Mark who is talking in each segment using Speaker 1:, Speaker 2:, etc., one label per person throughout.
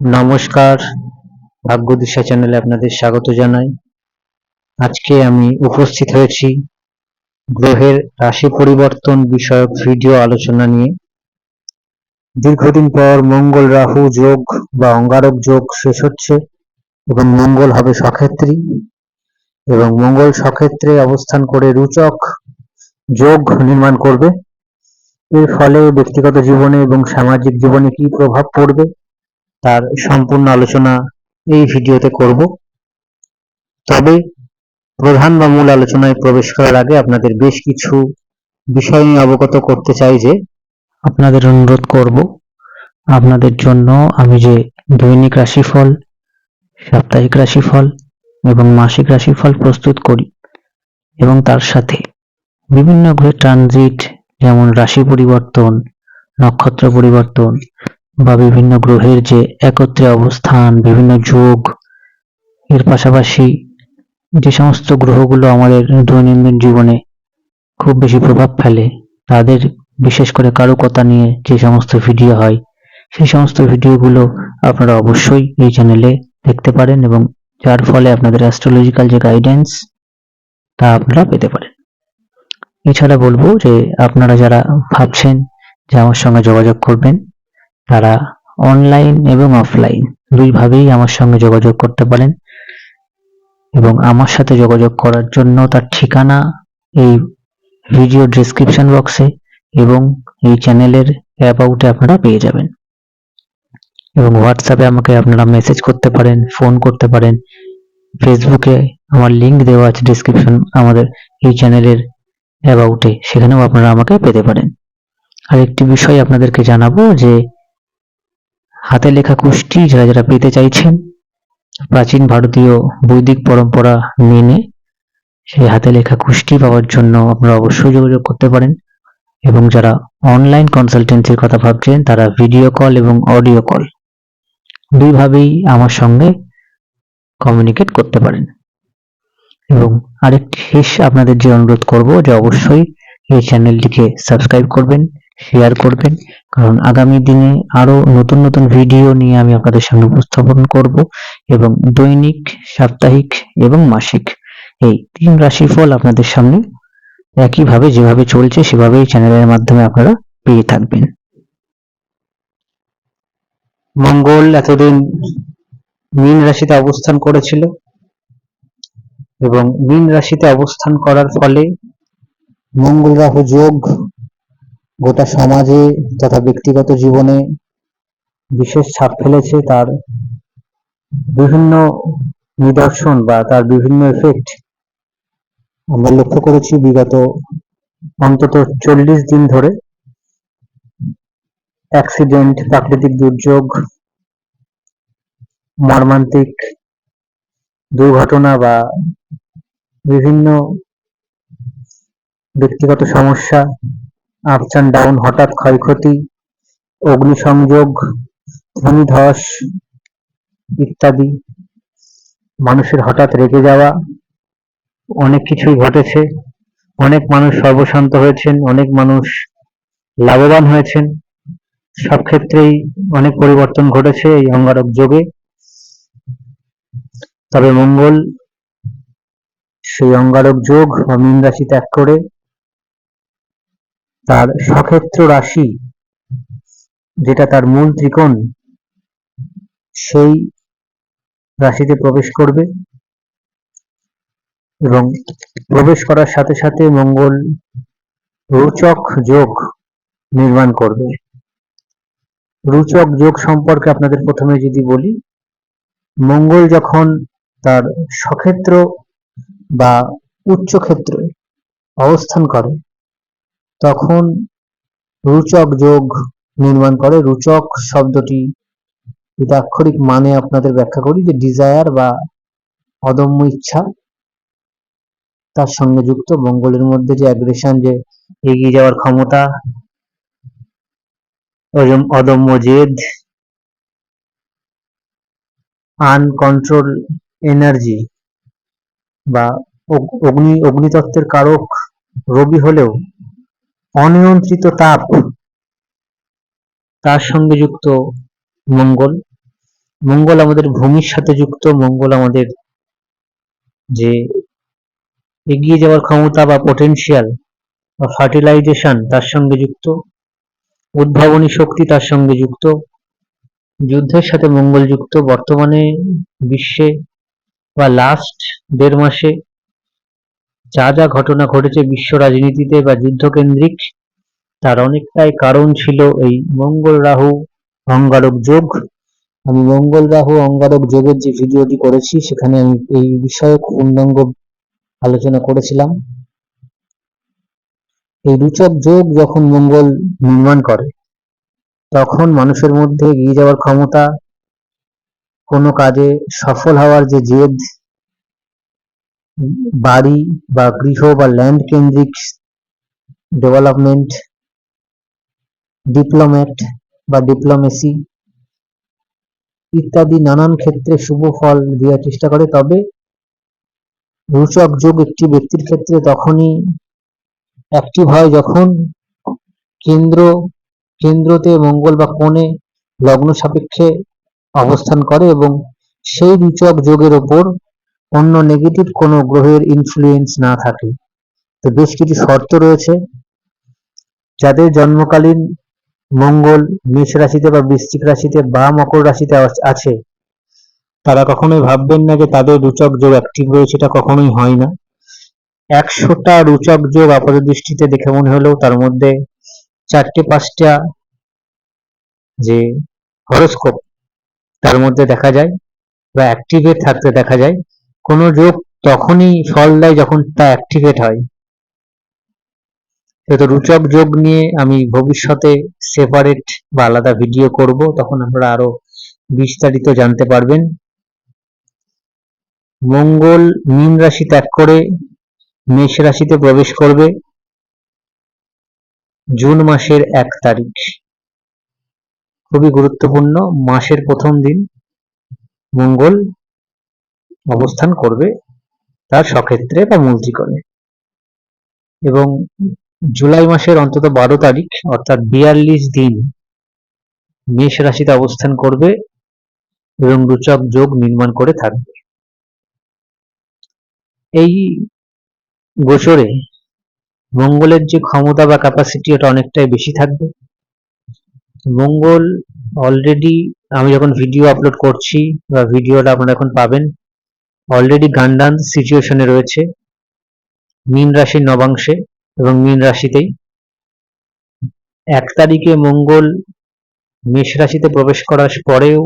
Speaker 1: নমস্কার, ভাগ্য দিশা চ্যানেলে আপনাদের স্বাগত জানাই। আজকে আমি উপস্থিত হয়েছি গ্রহের রাশি পরিবর্তন বিষয়ক ভিডিও আলোচনা নিয়ে। দীর্ঘদিন পর মঙ্গল রাহু যোগ বা অঙ্গারক যোগ শেষ হচ্ছে এবং মঙ্গল হবে সক্ষেত্রী এবং মঙ্গল সক্ষেত্রে অবস্থান করে রুচক যোগ নির্মাণ করবে। এর ফলে ব্যক্তিগত জীবনে এবং সামাজিক জীবনে কি প্রভাব পড়বে তার সম্পূর্ণ আলোচনা এই ভিডিওতে করব। তবে প্রধান বা মূল আলোচনায় প্রবেশ করার আগে আপনাদের বেশ কিছু বিষয় নিয়ে অবগত করতে চাই যে আপনাদের অনুরোধ করব, আপনাদের জন্য আমি যে দৈনিক রাশিফল, সাপ্তাহিক রাশিফল এবং মাসিক রাশিফল প্রস্তুত করি এবং তার সাথে বিভিন্ন গ্রহের ট্রানজিট যেমন রাশি পরিবর্তন, নক্ষত্র পরিবর্তন বা বিভিন্ন গ্রহের যে একত্রে অবস্থান, বিভিন্ন যোগ, এর পাশাপাশি যে সমস্ত গ্রহগুলো আমাদের দৈনন্দিন জীবনে খুব বেশি প্রভাব ফেলে, তাদের বিশেষ করে কারুকতা নিয়ে যে সমস্ত ভিডিও হয়, সেই সমস্ত ভিডিওগুলো আপনারা অবশ্যই এই চ্যানেলে দেখতে পারেন এবং যার ফলে আপনাদের অ্যাস্ট্রোলজিক্যাল যে গাইডেন্স তা আপনারা পেতে পারেন। এছাড়া বলব যে আপনারা যারা ভাবছেন যে আমার সঙ্গে যোগাযোগ করবেন তারা অনলাইন এবং অফলাইন দুইভাবেই আমার সঙ্গে যোগাযোগ করতে পারেন এবং আমার সাথে যোগাযোগ করার জন্য তার ঠিকানা এই ভিডিও ডেসক্রিপশন বক্সে এবং এই চ্যানেলের অ্যাবাউটে আপনারা পেয়ে যাবেন। এবং হোয়াটসঅ্যাপে আমাকে আপনারা মেসেজ করতে পারেন ফোন করতে পারেন। ফেসবুকে আমার লিংক দেওয়া আছে ডেসক্রিপশন আমাদের এই চ্যানেলের অ্যাবাউটে সেখানেও আপনারা আমাকে পেতে পারেন। আর একটি বিষয় আপনাদেরকে জানাব যে হাতে লেখা কুষ্টি যারা যারা পেতে চাইছেন, প্রাচীন ভারতীয় বৈদিক পরম্পরা মেনে সেই হাতে লেখা কুষ্টি পাওয়ার জন্য আপনারা অবশ্যই যোগাযোগ করতে পারেন এবং যারা অনলাইন কনসালটেন্সির কথা ভাবছেন, তারা ভিডিও কল এবং অডিও কল দুইভাবেই আমার সঙ্গে কমিউনিকেট করতে পারেন। এবং আরেকটি শেষ আপনাদের যে অনুরোধ করব যে অবশ্যই এই চ্যানেলটিকে সাবস্ক্রাইব করবেন। শেয়ার করবেন। কারণ আগামী দিনে আরও নতুন নতুন ভিডিও নিয়ে আমি আপনাদের সামনে উপস্থাপন করব এবং দৈনিক, সাপ্তাহিক এবং মাসিক। এই তিন রাশিফল আপনাদের সামনে একইভাবে যেভাবে চলছে সেভাবেই চ্যানেলের মাধ্যমে আপনারা পেয়ে থাকবেন। মঙ্গল এতদিন মীন রাশিতে অবস্থান করেছিল এবং মীন রাশিতে অবস্থান করার ফলে মঙ্গল রাহু যোগ গোটা সমাজে তথা ব্যক্তিগত জীবনে বিশেষ ছাপ ফেলেছে তার বিভিন্ন নিদর্শন বা তার বিভিন্ন এফেক্ট আমরা লক্ষ্য করেছি বিগত অন্তত চল্লিশ দিন ধরে অ্যাক্সিডেন্ট প্রাকৃতিক দুর্যোগ, মর্মান্তিক দুর্ঘটনা বা বিভিন্ন ব্যক্তিগত সমস্যা অ্যান্ড ডাউন হঠাৎ ক্ষয়ক্ষতি, অগ্নিসংযোগ, ভূমিধস ইত্যাদি। মানুষের হঠাৎ রেগে যাওয়া, অনেক কিছুই ঘটেছে। অনেক মানুষ সর্বশান্ত হয়েছেন, অনেক মানুষ লাভবান হয়েছেন। সব ক্ষেত্রেই অনেক পরিবর্তন ঘটেছে এই অঙ্গারক যোগে। তবে মঙ্গল, সেই অঙ্গারক যোগ বা মীন রাশি ত্যাগ করে তার সক্ষেত্র রাশি, যেটা তার মূল ত্রিকোণ, সেই রাশিতে প্রবেশ করবে এবং প্রবেশ করার সাথে সাথে মঙ্গল রোচক যোগ নির্মাণ করবে। রুচক যোগ সম্পর্কে আপনাদের প্রথমে যদি বলি, মঙ্গল যখন তার সক্ষেত্র বা উচ্চ ক্ষেত্রে অবস্থান করে তখন রুচক যোগ নির্মাণ করে। রুচক শব্দটি যদি আক্ষরিক মানে আপনাদের ব্যাখ্যা করি যে ডিজায়ার বা অদম্য ইচ্ছা। তার সঙ্গে যুক্ত মঙ্গলের মধ্যে যে অ্যাগ্রেশন যে এগিয়ে যাওয়ার ক্ষমতা অদম্য জেদ আনকন্ট্রোল এনার্জি বা অগ্নি, অগ্নিতত্ত্বের কারক রবি হলেও অনিয়ন্ত্রিত তাপ, তার সঙ্গে যুক্ত মঙ্গল। মঙ্গল আমাদের ভূমির সাথে যুক্ত, মঙ্গল আমাদের যে এগিয়ে যাওয়ার ক্ষমতা বা পটেনশিয়াল বা ফার্টিলাইজেশন তার সঙ্গে যুক্ত। উদ্ভাবনী শক্তি, তার সঙ্গে যুক্ত। যুদ্ধের সাথে মঙ্গল যুক্ত। বর্তমানে বিশ্বে বা লাস্ট দেড় মাসে যা যা ঘটনা ঘটেছে বিশ্ব রাজনীতিতে বা যুদ্ধকেন্দ্রিক, তার অনেকটাই কারণ ছিল এই মঙ্গল রাহু অঙ্গারক যোগ। আমি মঙ্গল রাহু অঙ্গারক যোগের যে ভিডিওটি করেছি, সেখানে আমি এই বিষয়ে পূর্ণাঙ্গ আলোচনা করেছিলাম। এই রুচক যোগ যখন মঙ্গল নির্মাণ করে, তখন মানুষের মধ্যে এগিয়ে যাওয়ার ক্ষমতা, কোনো কাজে সফল হওয়ার যে জেদ বাড়ি বা গৃহ বা ল্যান্ড কেন্দ্রিক ডেভেলপমেন্ট ডিপ্লোম্যাট বা ডিপ্লোমেসি ইত্যাদি নানান ক্ষেত্রে শুভ ফল দেওয়ার চেষ্টা করে। তবে রুচক যোগ একটি ব্যক্তির ক্ষেত্রে তখনই অ্যাক্টিভ হয় যখন কেন্দ্র, কেন্দ্রতে মঙ্গল বা কোণে লগ্ন সাপেক্ষে অবস্থান করে এবং সেই রুচক যোগের ওপর অন্য নেগেটিভ কোনো গ্রহের ইনফ্লুয়েন্স না থাকে। তো বেশ কিছু শর্ত রয়েছে। যাদের জন্মকালীন মঙ্গল, মেষ রাশিতে বা বৃশ্চিক রাশিতে বা মকর রাশিতে আছে তারা কখনোই ভাববেন না যে তাদের রুচক যোগ অ্যাক্টিভ রয়েছে এটা কখনোই হয় না। একশোটা রুচক যোগ আপাত দৃষ্টিতে দেখে মনে হলেও তার মধ্যে চারটে পাঁচটা যে হরস্কোপ, তার মধ্যে দেখা যায় বা অ্যাক্টিভেট থাকতে দেখা যায়। কোনো যোগ তখনই ফল দেয় যখন তা অ্যাক্টিভেট হয়। তো রুচক যোগ নিয়ে আমি ভবিষ্যতে সেপারেট বা আলাদা ভিডিও করব, তখন আপনারা আরও বিস্তারিত জানতে পারবেন। মঙ্গল মীন রাশি ত্যাগ করে মেষ রাশিতে প্রবেশ করবে জুন মাসের এক তারিখ। খুবই গুরুত্বপূর্ণ, মাসের প্রথম দিন মঙ্গল। অবস্থান করবে তার সক্ষেত্রে বা মূল ত্রিকোণে এবং জুলাই মাসের অন্তত বারো তারিখ, অর্থাৎ বিয়াল্লিশ দিন মেষ রাশিতে অবস্থান করবে এবং রুচক যোগ নির্মাণ করে থাকবে। এই গোচরে মঙ্গলের যে ক্ষমতা বা ক্যাপাসিটি ওটা অনেকটাই বেশি থাকবে। মঙ্গল অলরেডি আমি যখন ভিডিও আপলোড করছি বা ভিডিওটা আপনারা এখন পাবেন অলরেডি গান্ডান সিচুয়েশনে রয়েছে। মীন রাশির নবাংশে এবং মীন রাশিতেই। এক তারিখে মঙ্গল মেষ রাশিতে প্রবেশ করার পরেও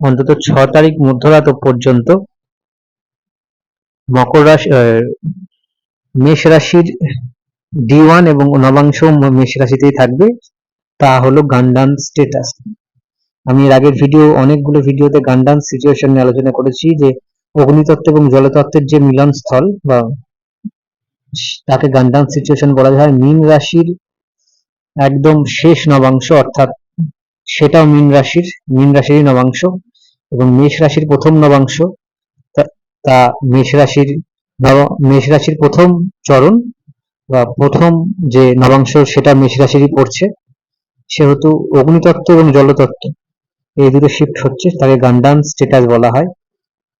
Speaker 1: অন্তত ছ তারিখ মধ্যরাত পর্যন্ত মকর রাশি মেষ রাশির ডি ওয়ান এবং নবাংশ মেষ রাশিতেই থাকবে। তা হলো গান্ডান স্টেটাস আমি এর আগের ভিডিও অনেকগুলো ভিডিওতে গান্ডান সিচুয়েশন নিয়ে আলোচনা করেছি যে অগ্নিতত্ত্ব এবং জলতত্ত্বের যে মিলন স্থল বা তাকে গান্ডান সিচুয়েশন বলা হয় মীন রাশির একদম শেষ নবাংশ, অর্থাৎ সেটাও মীন রাশির, মীন রাশিরই নবাংশ এবং মেষ রাশির প্রথম নবাংশ। তা- মেষ রাশির মেষ রাশির প্রথম চরণ বা প্রথম যে নবাংশ, সেটা মেষ রাশিরই পড়ছে। সেহেতু অগ্নিতত্ত্ব এবং জলতত্ত্ব, এই দুটো শিফট হচ্ছে, তাকে গান্ডান স্ট্যাটাস বলা হয়।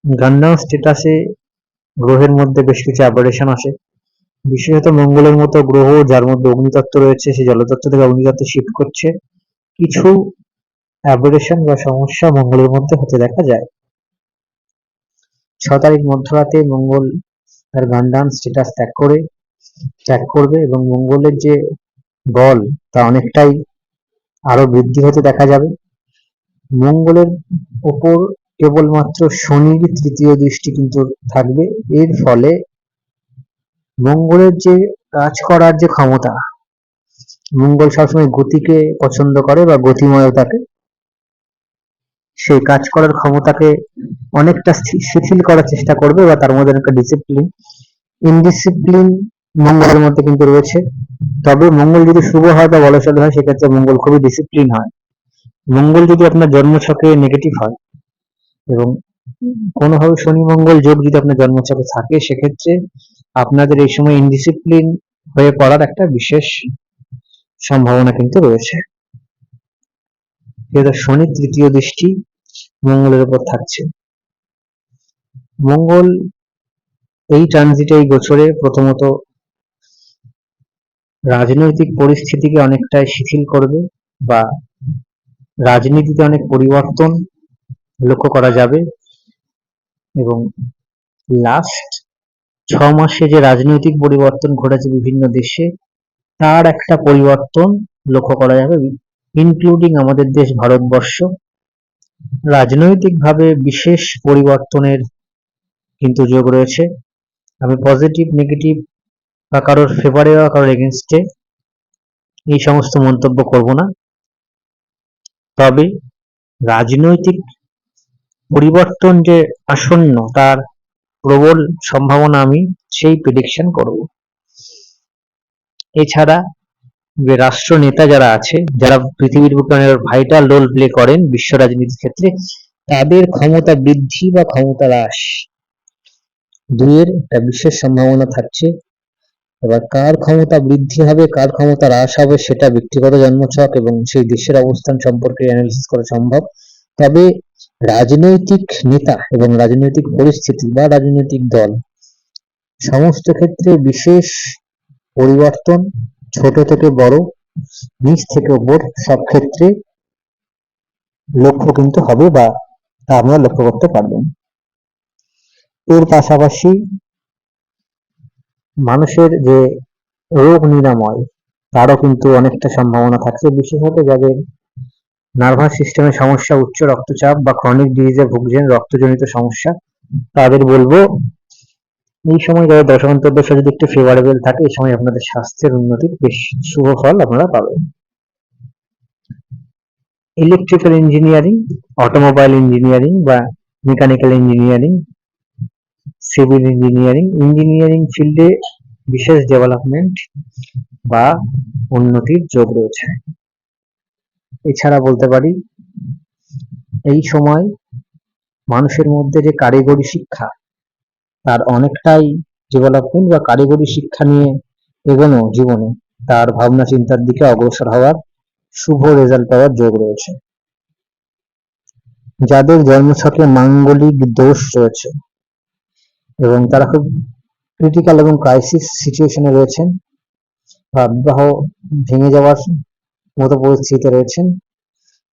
Speaker 1: গান্ডান স্ট্যাটাসে গ্রহের মধ্যে বেশ কিছু অ্যাবারেশন আসে। বিশেষত মঙ্গলের মতো গ্রহ, যার মধ্যে অগ্নিতত্ত্ব রয়েছে, সেই জলতত্ত্ব থেকে অগ্নিতত্ত্বে শিফট করছে, কিছু অ্যাবারেশন বা সমস্যা মঙ্গলের মধ্যে হতে দেখা যায়। ছ তারিখ মধ্যরাতে মঙ্গল তার গান্ডান স্ট্যাটাস ত্যাগ করে, ত্যাগ করবে এবং মঙ্গলের যে বল, তা অনেকটাই আরও বৃদ্ধি হতে দেখা যাবে। মঙ্গলের ওপর কেবলমাত্র শনির তৃতীয় দৃষ্টি কিন্তু থাকবে। এর ফলে মঙ্গলের যে কাজ করার যে ক্ষমতা, মঙ্গল সবসময় গতিকে পছন্দ করে বা গতিময়তাকে সেই কাজ করার ক্ষমতাকে অনেকটা শিথিল করার চেষ্টা করবে বা তার মধ্যে একটা ডিসিপ্লিন ইনডিসিপ্লিন মঙ্গলের মধ্যে কিন্তু রয়েছে। তবে মঙ্গল যদি শুভ হয় বা বলশালী হয়, সেক্ষেত্রে মঙ্গল খুবই ডিসিপ্লিন হয়। মঙ্গল যদি আপনার জন্মছকে নেগেটিভ হয় এবং কোনোভাবে শনি মঙ্গল যোগ যদি আপনার জন্মছকে থাকে, সেক্ষেত্রে আপনাদের এই সময় ইনডিসিপ্লিন হয়ে পড়ার একটা বিশেষ সম্ভাবনা কিন্তু রয়েছে। যেহেতু শনির তৃতীয় দৃষ্টি মঙ্গলের উপর থাকছে। মঙ্গল এই ট্রানজিটে এই গোচরে প্রথমত রাজনৈতিক পরিস্থিতিকে অনেকটাই শিথিল করবে বা রাজনীতিতে অনেক পরিবর্তন লক্ষ্য করা যাবে। এবং লাস্ট ছ মাসে যে রাজনৈতিক পরিবর্তন ঘটেছে বিভিন্ন দেশে, তার একটা পরিবর্তন লক্ষ্য করা যাবে ইনক্লুডিং আমাদের দেশ ভারতবর্ষ। রাজনৈতিকভাবে বিশেষ পরিবর্তনের কিন্তু যোগ রয়েছে। আমি পজিটিভ নেগেটিভ বা কারোর ফেভারে বা কারোর এগেনস্টে এই সমস্ত মন্তব্য করব না। তবে রাজনৈতিক পরিবর্তন যে আসন্ন, তার প্রবল সম্ভাবনা আমি সেই প্রেডিকশন করব। এছাড়া যে রাষ্ট্র নেতা যারা আছে, যারা পৃথিবীর বুকে ভাইটাল রোল প্লে করেন বিশ্ব রাজনীতির ক্ষেত্রে, তাদের ক্ষমতা বৃদ্ধি বা ক্ষমতা হ্রাস দুইয়ের একটা বিশেষ সম্ভাবনা থাকছে। এবার কার ক্ষমতা বৃদ্ধি হবে, কার ক্ষমতা হ্রাস হবে, সেটা ব্যক্তিগত জন্মছক এবং সেই দেশের অবস্থান সম্পর্কে অ্যানালিসিস করা সম্ভব। তবে রাজনৈতিক নেতা এবং রাজনৈতিক পরিস্থিতি বা রাজনৈতিক দল সমস্ত ক্ষেত্রে বিশেষ পরিবর্তন, ছোট থেকে বড়, নিচ থেকে ওপর সব ক্ষেত্রে লক্ষ্য কিন্তু হবে বা তা আমরা লক্ষ্য করতে পারবেন এর পাশাপাশি মানুষের যে রোগ নিরাময়, তারও কিন্তু অনেকটা সম্ভাবনা থাকছে, বিশেষত যাদের নার্ভাস সিস্টেমের সমস্যা, উচ্চ রক্তচাপ বা ক্রনিক ডিজিজে ভুগছেন রক্তজনিত সমস্যা, তাদের বলব, এই সময় যাদের দশান্তর্দশা যদি একটু ফেভারেবল থাকে, এই সময় আপনাদের স্বাস্থ্যের উন্নতির বেশ শুভ ফল আপনারা পাবেন। ইলেকট্রিক্যাল ইঞ্জিনিয়ারিং অটোমোবাইল ইঞ্জিনিয়ারিং বা mechanical engineering civil engineering engineering ফিল্ডে বিশেষ ডেভেলপমেন্ট বা উন্নতির যোগ রয়েছে। এছাড়া বলতে পারি, এই সময় মানুষের মধ্যে যে কারিগরি শিক্ষা, তার অনেকটাই ডেভেলপমেন্ট বা কারিগরি শিক্ষা নিয়ে এগোনো জীবনে, তার ভাবনা চিন্তার দিকে অগ্রসর হওয়ার শুভ রেজাল্ট পাওয়ার যোগ রয়েছে। যাদের জন্মছকে মাঙ্গলিক দোষ রয়েছে এবং তারা খুব ক্রিটিক্যাল এবং ক্রাইসিস সিচুয়েশনে রয়েছেন, বা বিবাহ ভেঙে যাওয়ার মতো পরিস্থিতিতে রয়েছেন,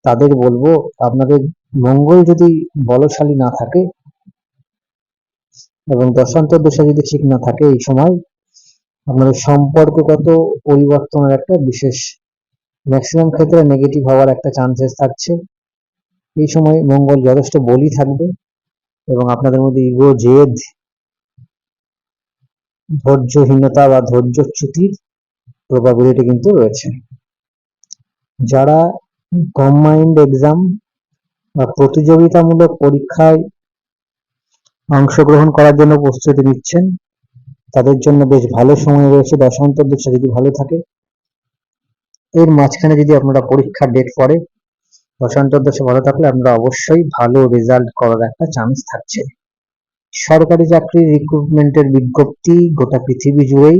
Speaker 1: তাদের বলব আপনাদের মঙ্গল যদি বলশালী না থাকে এবং দশান্তর দশা যদি ঠিক না থাকে এই সময়, আপনাদের সম্পর্কগত পরিবর্তনের একটা বিশেষ ম্যাক্সিমাম ক্ষেত্রে নেগেটিভ হওয়ার একটা চান্সেস থাকছে। এই সময় মঙ্গল যথেষ্ট বলি থাকবে এবং আপনাদের মধ্যে ইগো জেদ, ধৈর্যহীনতা বা ধৈর্যচ্যুতির প্রবাবিলিটি কিন্তু রয়েছে। যারা কম্বাইন্ড এক্সাম বা প্রতিযোগিতামূলক পরীক্ষায় অংশগ্রহণ করার জন্য প্রস্তুতি নিচ্ছেন, তাদের জন্য বেশ ভালো সময় রয়েছে দশান্তর দশা যদি ভালো থাকে। এর মাঝখানে যদি আপনারা পরীক্ষার ডেট পড়ে দশান্তর দশা ভালো থাকলে আপনারা অবশ্যই ভালো রেজাল্ট করার একটা চান্স থাকছে। সরকারি চাকরির রিক্রুটমেন্টের বিজ্ঞপ্তি গোটা পৃথিবী জুড়েই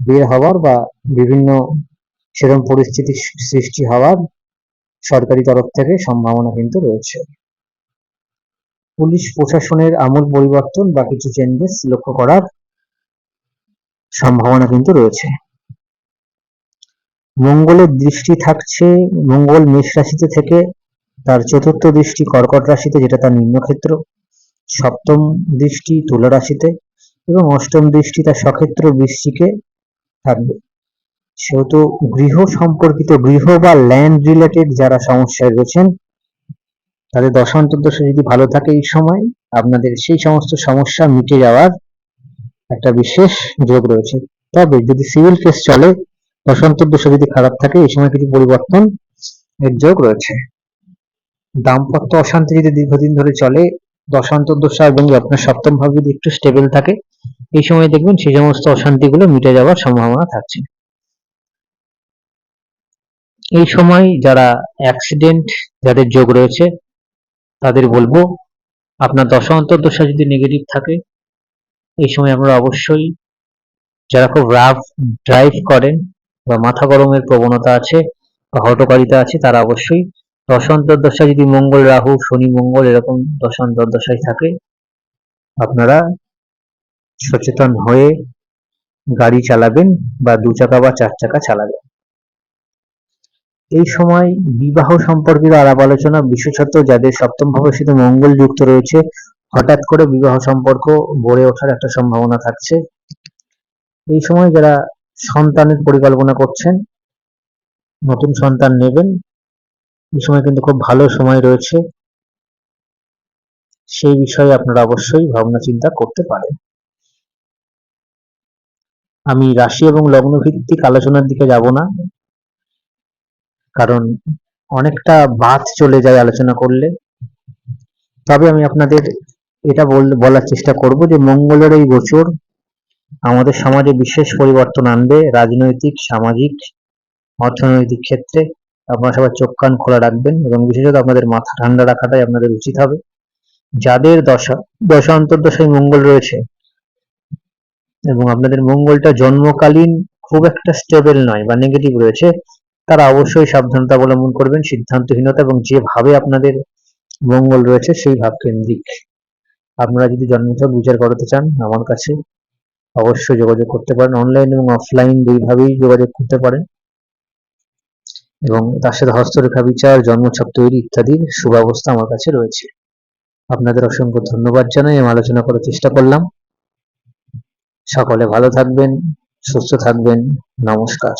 Speaker 1: বের হওয়ার বা বিভিন্ন সেরকম পরিস্থিতি সৃষ্টি হওয়ার সরকারি তরফ থেকে সম্ভাবনা কিন্তু রয়েছে। পুলিশ প্রশাসনের আমূল পরিবর্তন বা কিছু চেঞ্জেস লক্ষ্য করার সম্ভাবনা কিন্তু রয়েছে। মঙ্গলের দৃষ্টি থাকছে, মঙ্গল মেষ রাশিতে থেকে তার চতুর্থ দৃষ্টি কর্কট রাশিতে, যেটা তার নিম্নক্ষেত্র। সপ্তম দৃষ্টি তুলা রাশিতে এবং অষ্টম দৃষ্টি তার সক্ষেত্র বৃষ্টিকে থাকবে। সেহেতু গৃহ সম্পর্কিত গৃহ বা ল্যান্ড রিলেটেড যারা সমস্যায় রয়েছেন, তাদের দশান্তর্দশা যদি ভালো থাকে এই সময়, আপনাদের সেই সমস্ত সমস্যা মিটে যাওয়ার একটা বিশেষ যোগ রয়েছে। তবে যদি সিভিল কেস চলে দশান্তর্দশা যদি খারাপ থাকে, এই সময় কিছু পরিবর্তন এর যোগ রয়েছে। দাম্পত্য অশান্তি যদি দীর্ঘদিন ধরে চলে দশান্তর্দশা এবং আপনার সপ্তম ভাব যদি একটু স্টেবল থাকে, এই সময় দেখবেন সেই সমস্ত অশান্তিগুলো মিটে যাওয়ার সম্ভাবনা থাকছে। এই সময় যারা অ্যাক্সিডেন্ট যাদের যোগ রয়েছে, তাদের বলব, আপনার দশা অন্তর্দশা যদি নেগেটিভ থাকে, এই সময় আমরা অবশ্যই, যারা খুব রাফ ড্রাইভ করেন বা মাথা গরমের প্রবণতা আছে বা হটকারিতা আছে, তারা অবশ্যই দশান্তর্দশায় যদি মঙ্গল রাহু, শনি, মঙ্গল এরকম দশান্তর্দশায় থাকে, আপনারা সচেতন হয়ে গাড়ি চালাবেন বা দু চাকা বা চার চাকা চালাবেন। এই সময় বিবাহ সম্পর্কিত আলাপ আলোচনা, বিশেষত যাদের সপ্তম ভাবের সাথে মঙ্গল যুক্ত রয়েছে, হঠাৎ করে বিবাহ সম্পর্ক গড়ে ওঠার একটা সম্ভাবনা থাকছে। এই সময় যারা সন্তানের পরিকল্পনা করছেন, নতুন সন্তান নেবেন, এই সময় কিন্তু খুব ভালো সময় রয়েছে। সেই বিষয়ে আপনারা অবশ্যই ভাবনা চিন্তা করতে পারেন। আমি রাশি এবং লগ্ন ভিত্তিক আলোচনার দিকে যাব না। কারণ অনেকটা বাদ চলে যায় আলোচনা করলে। তবে আমি আপনাদের এটা বল- বলার চেষ্টা করব যে মঙ্গলের এই গোচর আমাদের সমাজে বিশেষ পরিবর্তন আনবে রাজনৈতিক, সামাজিক, অর্থনৈতিক ক্ষেত্রে। আপনারা সবাই চোখ কান খোলা রাখবেন এবং বিশেষত আপনাদের মাথা ঠান্ডা রাখাটাই আপনাদের উচিত হবে। যাদের দশা দশা অন্তর্দশায় মঙ্গল রয়েছে এবং আপনাদের মঙ্গলটা জন্মকালীন খুব একটা স্টেবল নয় বা নেগেটিভ রয়েছে তারা অবশ্যই সাবধানতা অবলম্বন করবেন, সিদ্ধান্তহীনতা এবং যেভাবে আপনাদের মঙ্গল রয়েছে সেই ভাব কেন্দ্রিক। আপনারা যদি জন্মছক বিচার করাতে চান, আমার কাছে অবশ্যই যোগাযোগ করতে পারেন। অনলাইন এবং অফলাইন দুইভাবেই যোগাযোগ করতে পারেন। এবং তার সাথে হস্তরেখা বিচার, জন্মছক তৈরি ইত্যাদির সুব্যবস্থা আমার কাছে রয়েছে। আপনাদের অসংখ্য ধন্যবাদ জানাই। আমি আলোচনা করার চেষ্টা করলাম। সকলে ভালো থাকবেন, সুস্থ থাকবেন। নমস্কার।